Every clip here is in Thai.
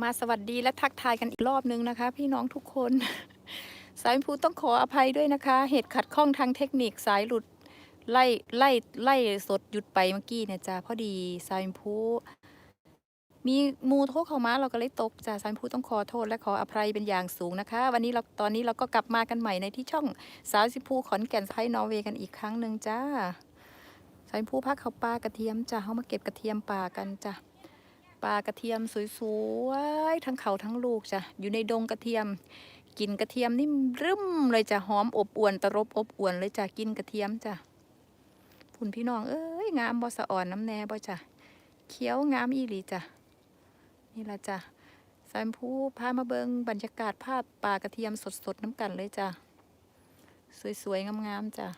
มาสวัสดีและทักทายกันอีกรอบนึงนะคะ พี่น้องทุกคน สายพูต้องขออภัยด้วยนะคะ เหตุขัดข้องทางเทคนิคสายหลุดไล่ไล่ไล่สดหยุดไปเมื่อกี้เนี่ยจ้าพอดีสายพูมีมูโทรเข้ามาเราก็เลยตกจ้าสายพูต้องขอโทษและขออภัยเป็นอย่างสูงนะคะ วันนี้เราตอนนี้เราก็กลับมากันใหม่ในที่ช่องสาวสิพูขอนแก่นไทยนอร์เวย์กันอีกครั้งหนึ่งจ้าสายพูพักเขาปลากระเทียมจ้าเขามาเก็บกระเทียมป่ากันจ้า ปลากระเทียมสวยๆทั้งเขาทั้งลูกจ้ะอยู่ในดงกระเทียมกินกระเทียมนี่รึมเลยจ้ะหอมอบอวนตรบอบอวนเลยจ้ะกินกระเทียมจ้ะพุ่นพี่น้องเอ้ยงามบ่สะอ่อนน้ำแน่บ่จ้ะเขียวงามอีหลีจ้ะนี่ละจ้ะสายพูพามาเบิงบรรยากาศภาพปลากระเทียมสดๆน้ำกันเลยจ้ะสวยๆงามๆจ้ะ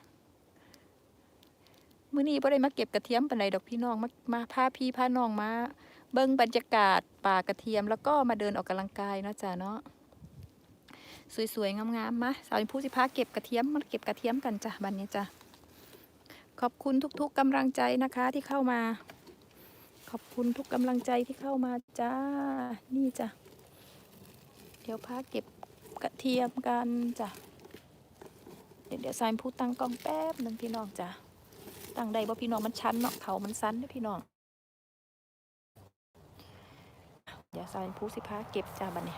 มื้อนี้บ่ได้มาเก็บกระเทียมปานใดดอกพี่น้องมามาพาพี่พาน้องมา เบิ่งบรรยากาศป่ากระเทียมแล้วก็มาเดินออกกำลังกายเนาะจ้ะเนาะสวยๆงามๆมาสาวผู้สิพาเก็บกระเทียมมาเก็บกระเทียมกันจ้ะบันนี้จ้ะขอบคุณทุกๆกำลังใจนะคะที่เข้ามา ขอบคุณทุกกำลังใจที่เข้ามาจ้านี่จ้ะเดี๋ยวพาเก็บกระเทียมกันจ้ะเดี๋ยวเดี๋ยวสายผู้ตั้งกล้องแป๊บหนึ่งพี่น้องจ้ะตั้งได้บ่พี่น้องมันชันเนาะเขามันสั้นด้อพี่น้อง เดี๋ยวสายผู้สิพาเก็บจ้าบันเนี้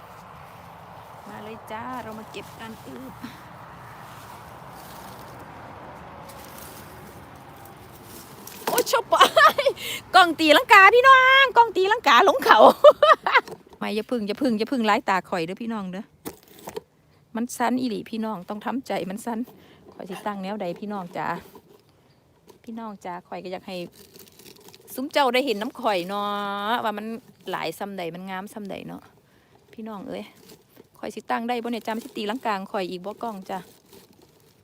มาเลยจ้าเรามาเก็บกันอืบโอ้ชอบไปกล้องตีลังกาพี่น้องกล้องตีลังกาหลงเขาไม่อย่าพึ่งอย่าพึ่งอย่าพึ่งไล่ตาข่อยเด้อพี่น้องเด้อมันสั้นอีหลีพี่น้องต้องทำใจมันสั้นข่อยสิตั้งแนวใดพี่น้องจ้าพี่น้องจ้าข่อยก็อยากให้ ซุ้มเจ้าได้เห็นน้ำข่อยเนาะว่ามันหลายซ้ำใดมันงามซ้ำใดเนาะพี่น้องเอ้ยข่อยสิตั้งได้บ่เนี่ยจำสิตีลังกลางข่อยอีกบ่กล้องจ้ะ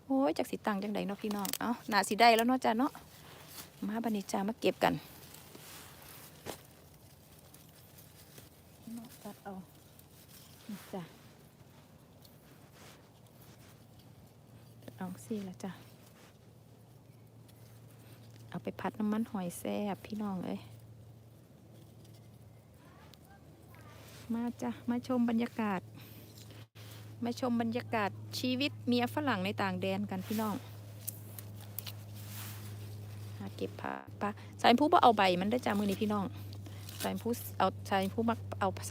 โอ้ยจากสิตั้งจังใดเนาะพี่น้องเอ้าหนาสิได้แล้วเนาะจ้ะเนาะมาบัดนี้จ้ามาเก็บกันเนาะตัดเอาจ้ะเอาสิละจ้ะ ไปพัดน้ำมันหอยแซ่บพี่น้องเอ้ยมาจ้ะมาชมบรรยากาศ มาชมบรรยากาศชีวิตเมียฝรั่งในต่างแดนกันพี่น้องหาเก็บผ้าปลาสายผู้บ่เอาใบมันได้จ้ามือนี้พี่น้องสายผู้เอาสายผู้มักเอาซ้